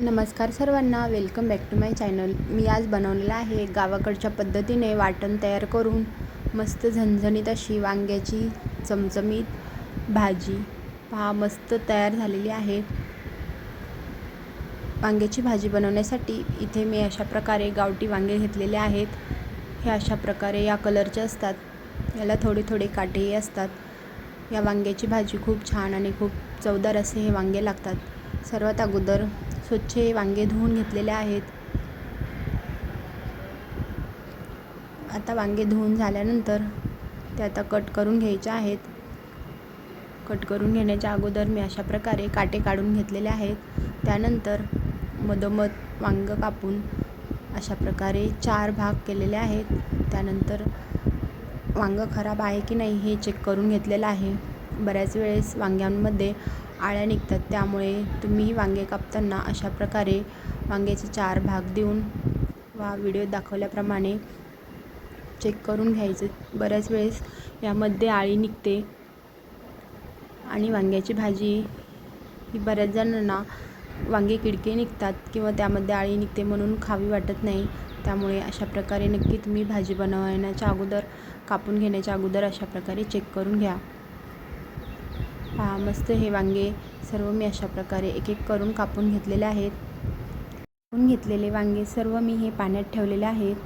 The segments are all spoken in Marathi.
नमस्कार सर्वांना welcome back to my channel मी आज बनवलेलं आहे गावाकडच्या पद्धतीने वाटण तयार करून मस्त झणझणीत अशी वांग्याची चमचमीत भाजी. पहा मस्त तयार झालेली आहे. वांग्याची भाजी बनवण्यासाठी इथे मी अशा प्रकारे गावठी वांगे घेतलेले आहेत. हे अशा प्रकारे या कलरचे असतात. याला थोडे थोडे काटेही असतात. या वांग्याची भाजी खूप छान आणि खूप चवदार असे हे वांगे लागतात. सर्वात अगोदर स्वच्छ वांगे धुवून घेतलेले आहेत. आता वांगे धुवून झाल्यानंतर ते आता कट करून घ्यायचे आहेत. कट करून घेण्याच्या अगोदर मी अशा प्रकारे काटे काढून घेतलेले आहेत. त्यानंतर मधोमध वांगं कापून अशा प्रकारे चार भाग केलेले आहेत. त्यानंतर वांगं खराब आहे की नाही हे चेक करून घेतलेलं आहे. बऱ्याच वेळेस वांग्यांमध्ये आळ्या निघतात. त्यामुळे तुम्ही वांगे कापताना अशा प्रकारे वांग्याचे चार भाग देऊन वा व्हिडिओ दाखवल्याप्रमाणे चेक करून घ्यायचं. बऱ्याच वेळेस यामध्ये आळी निघते आणि वांग्याची भाजी ही बऱ्याच जणांना वांगे किडके निघतात किंवा त्यामध्ये आळी निघते म्हणून खावी वाटत नाही. त्यामुळे अशा प्रकारे नक्की तुम्ही भाजी बनवण्याच्या अगोदर कापून घेण्याच्या अगोदर अशा प्रकारे चेक करून घ्या. पहा मस्त हे वांगे सर्व मी अशा प्रकारे एक एक करून कापून घेतलेले आहेत. कापून घेतलेले वांगे सर्व मी हे पाण्यात ठेवलेले आहेत.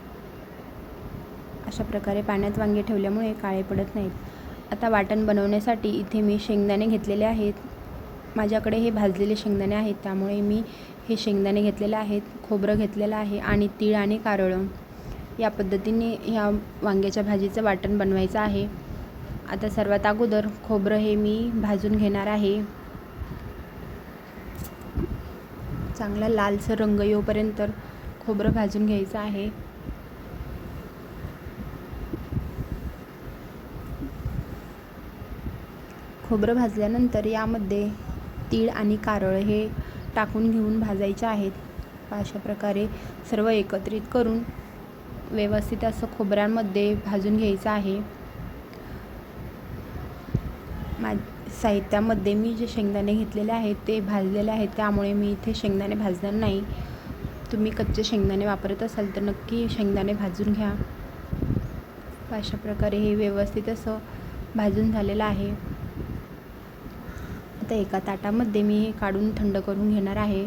अशा प्रकारे पाण्यात वांगे ठेवल्यामुळे काळे पडत नाहीत. आता वाटण बनवण्यासाठी इथे मी शेंगदाणे घेतलेले आहेत. माझ्याकडे हे भाजलेले शेंगदाणे आहेत त्यामुळे मी हे शेंगदाणे घेतलेले आहेत खोबरं घेतलेलं आहे आणि तीळ आणि कारळं. या पद्धतीने ह्या वांग्याच्या भाजीचं वाटण बनवायचं आहे. आता सर्वात अगोदर खोबरं हे मी भाजून घेणार आहे. चांगला लालसर रंग येऊपर्यंत खोबरं भाजून घ्यायचं आहे. खोबरं भाजल्यानंतर यामध्ये तीळ आणि कारळ हे टाकून घेऊन भाजायचे आहेत. अशा प्रकारे सर्व एकत्रित करून व्यवस्थित असं खोबऱ्यांमध्ये भाजून घ्यायचं आहे. मा साहित्यामध्ये मी जे शेंगदाणे घेतलेले आहेत ते भाजलेले आहेत त्यामुळे मी इथे शेंगदाणे भाजणार नाही. तुम्ही कच्चे शेंगदाणे वापरत असाल तर नक्की शेंगदाणे भाजून घ्या. अशा प्रकारे हे व्यवस्थित असं भाजून झालेलं आहे. आता एका ताटामध्ये मी हे काढून थंड करून घेणार आहे.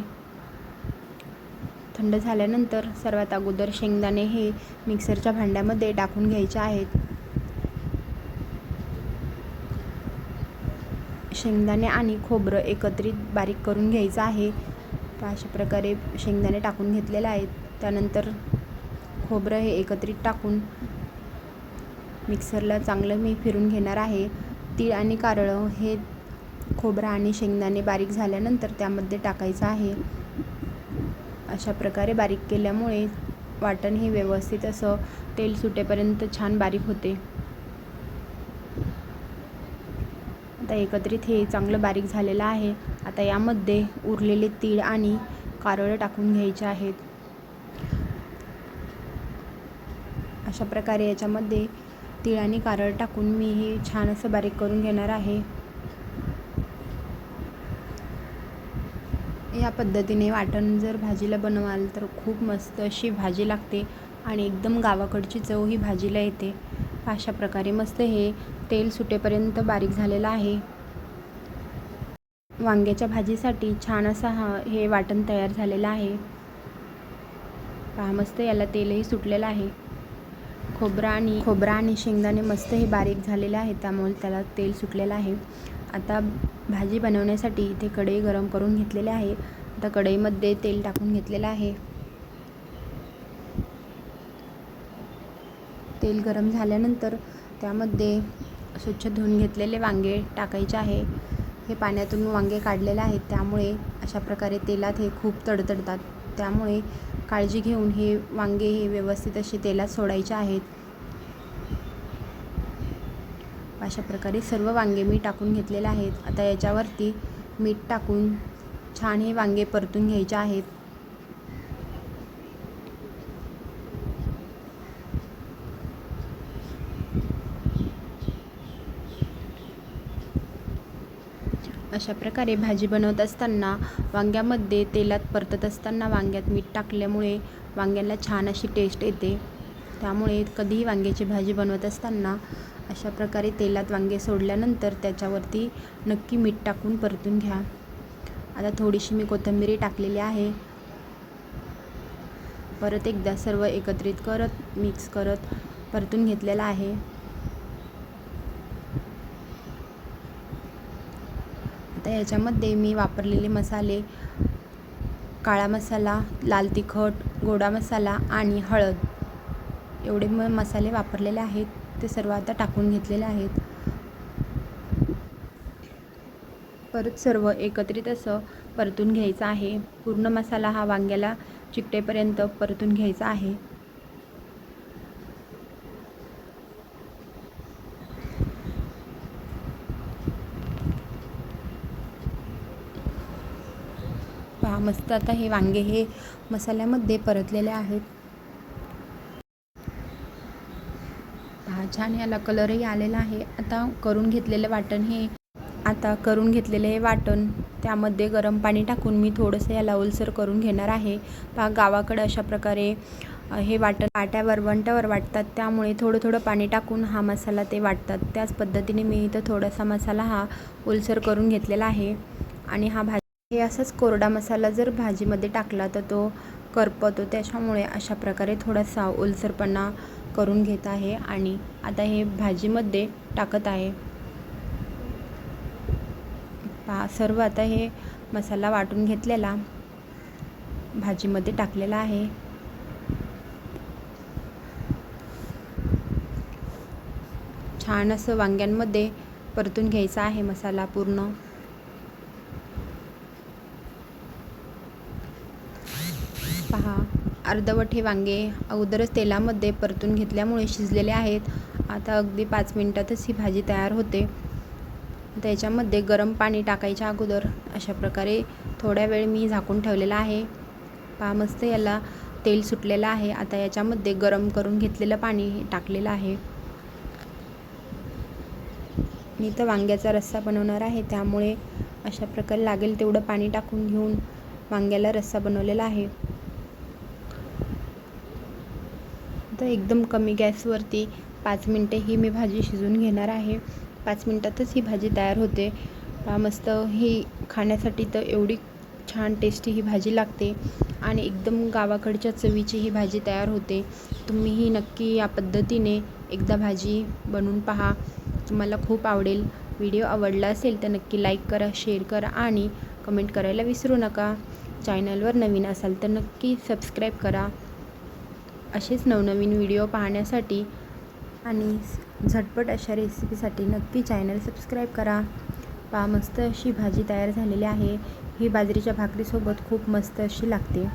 थंड झाल्यानंतर सर्वात अगोदर शेंगदाणे हे मिक्सरच्या भांड्यामध्ये टाकून घ्यायचे आहेत. शेंगदाणे आणि खोबरं एकत्रित बारीक करून घ्यायचं आहे. तर अशा प्रकारे शेंगदाणे टाकून घेतलेले आहेत. त्यानंतर खोबरं हे एकत्रित टाकून मिक्सरला चांगलं मी फिरून घेणार आहे. तीळ आणि कारळं हे खोबरं आणि शेंगदाणे बारीक झाल्यानंतर त्यामध्ये टाकायचं आहे. अशा प्रकारे बारीक केल्यामुळे वाटण हे व्यवस्थित असं तेल सुटेपर्यंत छान बारीक होते. आता एकत्रित हे चांगलं बारीक झालेलं आहे. आता यामध्ये उरलेले तीळ आणि कारळं टाकून घ्यायचे आहेत. अशा प्रकारे याच्यामध्ये तीळ आणि कारळ टाकून मी हे छान असं बारीक करून घेणार आहे. या पद्धतीने वाटण जर भाजीला बनवाल तर खूप मस्त अशी भाजी लागते आणि एकदम गावाकडची चव ही भाजीला येते. अशा प्रकारे मस्त हे तेल सुटेपर्यंत बारीक झालेलं आहे. वांग्याच्या भाजीसाठी छान असा हा हे वाटण तयार झालेलं आहे. पहा मस्त याला तेलही सुटलेलं आहे. खोबरा आणि खोबरा आणि शेंगदाणे मस्त हे बारीक झालेले आहे त्यामुळे त्याला तेल सुटलेलं आहे. आता भाजी बनवण्यासाठी इथे कढई गरम करून घेतलेली आहे. आता कढईमध्ये तेल टाकून घेतलेलं आहे. तेल गरम झाल्यानंतर त्यामध्ये स्वच्छ धुवून घेतलेले वांगे टाकायचे आहे. हे पाण्यातून वांगे काढलेले आहेत. त्यामुळे अशा प्रकारे तेलात हे खूप तडतडतात. त्यामुळे काळजी घेऊन हे वांगे हे व्यवस्थित असे तेलात सोडायचे आहेत. अशा प्रकारे सर्व वांगे मी टाकून घेतलेले आहेत. आता याच्यावरती मीठ टाकून छान हे वांगे परतून घ्यायचे आहेत. अशा प्रकारे भाजी बनवत असताना वांग्यामध्ये तेलात परतत असताना वांग्यात मीठ टाकल्यामुळे वांग्याला छान अशी टेस्ट येते. त्यामुळे कधीही वांग्याची भाजी बनवत असताना अशा प्रकारे तेलात वांगे सोडल्यानंतर त्याच्यावरती नक्की मीठ टाकून परतून घ्या. आता थोडीशी मी कोथिंबीरी टाकलेली आहे. परत एकदा सर्व एकत्रित करत मिक्स करत परतून घेतलेला आहे. आता याच्यामध्ये मी वापरलेले मसाले काळा मसाला लाल तिखट गोडा मसाला आणि हळद. एवढे म मसाले वापरलेले आहेत. ते सर्व आता टाकून घेतलेले आहेत. परत सर्व एकत्रित असं परतून घ्यायचं आहे. पूर्ण मसाला हा वांग्याला चिकटेपर्यंत परतून घ्यायचा आहे पहा मस्त आता हे वांगे हे मसाल्यामध्ये परतलेले आहेत. छान याला कलरही आलेला आहे. आता करून घेतलेलं वाटण हे आता करून घेतलेले हे वाटण त्यामध्ये गरम पाणी टाकून मी थोडंसं याला ओलसर करून घेणार आहे. पहा गावाकडं अशा प्रकारे हे वाटण पाट्यावर वंट्यावर वाटतात. त्यामुळे थोडं थोडं पाणी टाकून हा मसाला ते वाटतात. त्याच पद्धतीने मी इथं थोडासा मसाला हा ओलसर करून घेतलेला आहे. आणि हा भाजी हे असाच कोरडा मसाला जर भाजीमध्ये टाकला तर तो करपतो. त्याच्यामुळे अशा प्रकारे थोडासा ओलसरपणा करून घेत आहे आणि आता हे भाजीमध्ये टाकत आहे. पा सर्व आता हे मसाला वाटून घेतलेला भाजीमध्ये टाकलेला आहे. छान असं वांग्यांमध्ये परतून घ्यायचा आहे मसाला पूर्ण पहा अर्धवट हे वांगे अगोदरच तेलामध्ये परतून घेतल्यामुळे शिजलेले आहेत. आता अगदी पाच मिनटातच ही भाजी तयार होते. त्याच्यामध्ये गरम पाणी टाकायच्या अगोदर अशा प्रकारे थोड्या वेळ मी झाकून ठेवलेला आहे. पहा मस्त याला तेल सुटलेलं आहे. आता याच्यामध्ये गरम करून घेतलेलं पाणी टाकलेलं आहे. मी तर वांग्याचा रस्सा बनवणार आहे. त्यामुळे अशा प्रकारे लागेल तेवढं पाणी टाकून घेऊन वांग्याला रस्सा बनवलेला आहे. तर एकदम कमी गॅसवरती पाच मिनटे ही मी भाजी शिजून घेणार आहे. पाच मिनटातच ही भाजी तयार होते. मस्त ही खाण्यासाठी तर एवढी छान टेस्टी ही भाजी लागते. आणि एकदम गावाकडच्या चवीची ही भाजी तयार होते. तुम्हीही नक्की या पद्धतीने एकदा भाजी बनवून पहा. तुम्हाला खूप आवडेल. व्हिडिओ आवडला असेल तर नक्की लाईक करा शेअर करा आणि कमेंट करायला विसरू नका. चॅनलवर नवीन असाल तर नक्की सबस्क्राईब करा. असेच नवनवीन व्हिडिओ पाहण्यासाठी आणि झटपट अशा रेसिपीसाठी नक्की चॅनल सबस्क्राईब करा. पा मस्त अशी भाजी तयार झालेली आहे. ही बाजरीच्या भाकरीसोबत खूप मस्त अशी लागते.